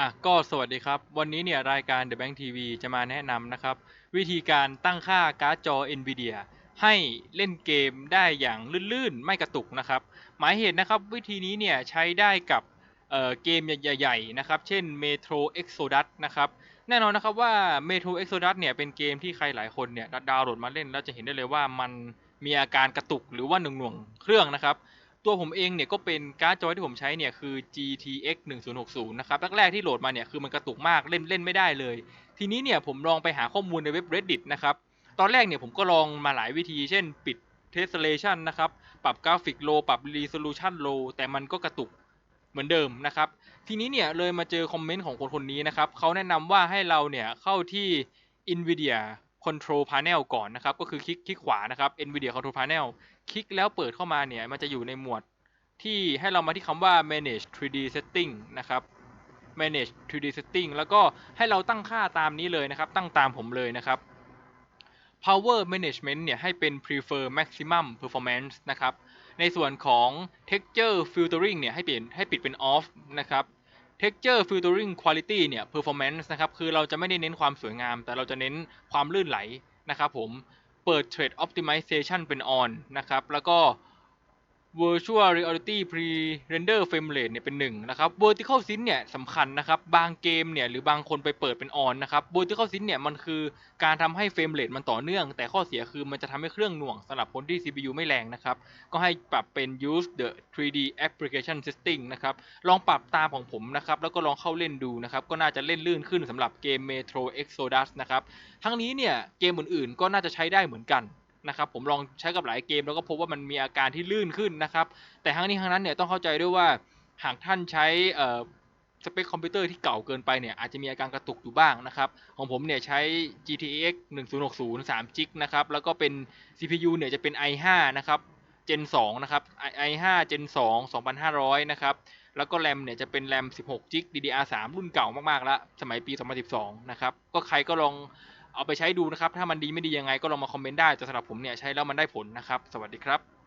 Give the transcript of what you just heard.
อะก็สวัสดีครับ วันนี้เนี่ยรายการ The Bank TV จะมาแนะนำนะครับ วิธีการตั้งค่าการ์ดจอ Nvidia ให้เล่นเกมได้อย่างลื่นๆ ไม่กระตุกนะครับ หมายเหตุนะครับวิธีนี้เนี่ยใช้ได้กับเอ่อเกมใหญ่ๆนะครับ เช่น Metro Exodus นะครับ แน่นอนนะครับว่า Metro Exodus เนี่ยเป็นเกมที่ใครหลายคนเนี่ยดาวน์โหลดมาเล่นแล้วจะเห็นได้เลยว่ามันมีอาการกระตุกหรือว่าหน่วงๆเครื่องนะครับ ตัวผมเองเนี่ยก็เป็นการ์ดจอที่ผมใช้เนี่ยคือ GTX 1060 นะครับแรกๆที่โหลดมาเนี่ยคือมันกระตุกมากเล่นเล่นไม่ได้เลย ทีนี้เนี่ยผมลองไปหาข้อมูลในเว็บ Reddit นะครับ ตอนแรกเนี่ยผมก็ลองมาหลายวิธี เช่นปิด Tessellation นะครับ ปรับกราฟิกโลปรับ Resolution low แต่มันก็กระตุกเหมือนเดิมนะครับ ทีนี้เนี่ยเลยมาเจอคอมเมนต์ของคนคนนี้นะครับเขาแนะนำว่าให้เราเนี่ยเข้าที่ NVIDIA Control Panel ก่อนนะครับ ก็คือคลิกคลิกขวานะครับ NVIDIA Control Panel คลิกแล้วเปิดเข้ามาเนี่ย มันจะอยู่ในหมวดที่ให้เรามาที่คำว่า manage 3D setting นะครับ manage 3D setting แล้วก็ให้เราตั้งค่าตามนี้เลยนะครับ ตั้งตามผมเลยนะครับ power management เนี่ย ให้เป็น prefer maximum performance นะครับ ในส่วนของ texture filtering เนี่ย ให้เปลี่ยนให้ปิดเป็น off นะครับ texture filtering quality เนี่ย performance นะครับ คือเราจะไม่ได้เน้นความสวยงาม แต่เราจะเน้นความลื่นไหลนะครับผม เปิด Thread Optimization เป็น on นะครับ แล้วก็ Virtual Reality Pre-render Frame Rate เนี่ยเป็น 1 นะครับ Vertical Sync เนี่ยสำคัญนะครับ บางเกมเนี่ยหรือบางคนไปเปิดเป็น on นะครับ Vertical Sync เนี่ยมันคือการทำให้ Frame Rate มันต่อเนื่อง แต่ข้อเสียคือมันจะทำให้เครื่องหน่วงสำหรับคนที่ CPU ไม่แรงนะครับ ก็ให้ปรับเป็น use the 3D application setting นะครับ ลองปรับตามของผมนะครับ แล้วก็ลองเข้าเล่นดูนะครับ ก็น่าจะเล่นลื่นขึ้นสำหรับเกม Metro Exodus นะครับ ทั้งนี้เนี่ยเกมอื่นๆ ก็น่าจะใช้ได้เหมือนกัน นะครับผมลองใช้กับหลายเกมแล้วก็พบว่ามันมีอาการที่ลื่นขึ้นนะครับ แต่ทั้งนี้ทั้งนั้นเนี่ยต้องเข้าใจด้วยว่าหากท่านใช้สเปคคอมพิวเตอร์ที่เก่าเกินไปเนี่ยอาจจะมีอาการกระตุกอยู่บ้างนะครับ ของผมเนี่ยใช้ GTX 1060 3 g นะครับ แล้วก็เป็น CPU เนี่ยจะเป็น i5 นะครับ Gen 2 นะครับ i5 Gen 2 2500 นะครับ แล้วก็แรมเนี่ยจะเป็นแรม16 g DDR3 รุ่นเก่ามากๆแล้ว สมัยปี 2012 นะครับ ก็ใครก็ลอง เอาไปใช้ดูนะครับ ถ้ามันดีไม่ดียังไงก็ลองมาคอมเมนต์ได้แต่สำหรับผมเนี่ยใช้แล้วมันได้ผลนะครับ สวัสดีครับ